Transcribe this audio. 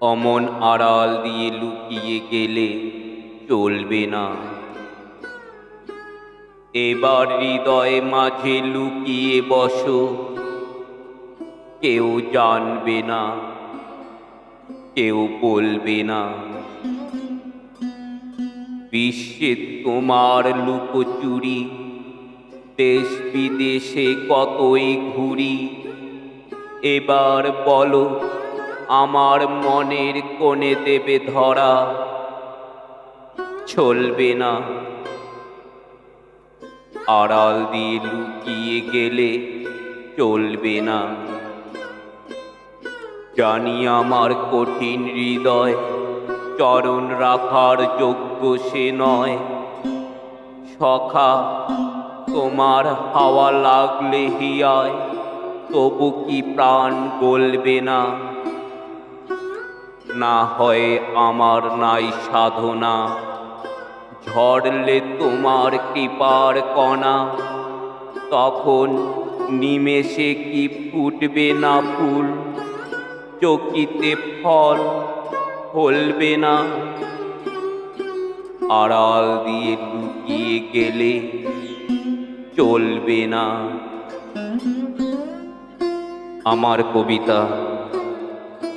অমন আড়াল দিয়ে লুকিয়ে গেলে চলবে না। এবার হৃদয় মাঝে লুকিয়ে বসো, কেউ জানবে না, কেউ বলবে না। বিশ্বে তোমার লুকোচুরি, দেশ বিদেশে কতই ঘুরি, এবার বলো আমার মনের কোণে দেবে ধরা। চলবে না। আড়াল দিয়ে লুকিয়ে গেলে চলবে না। জানি আমার কঠিন হৃদয় চরণ রাখার যোগ্য সে নয়। সখা, তোমার হাওয়া লাগলে হিয়ায়, তবু কি প্রাণ গলবে না? না হয় আমার নাই সাধনা। ঝরলে তোমার কৃপার কণা, তখন নিমেষে কি ফুটবে না ফুল? চকিতে ফল ফলবে না। আড়াল দিয়ে লুকিয়ে গেলে চলবে না। আমার কবিতা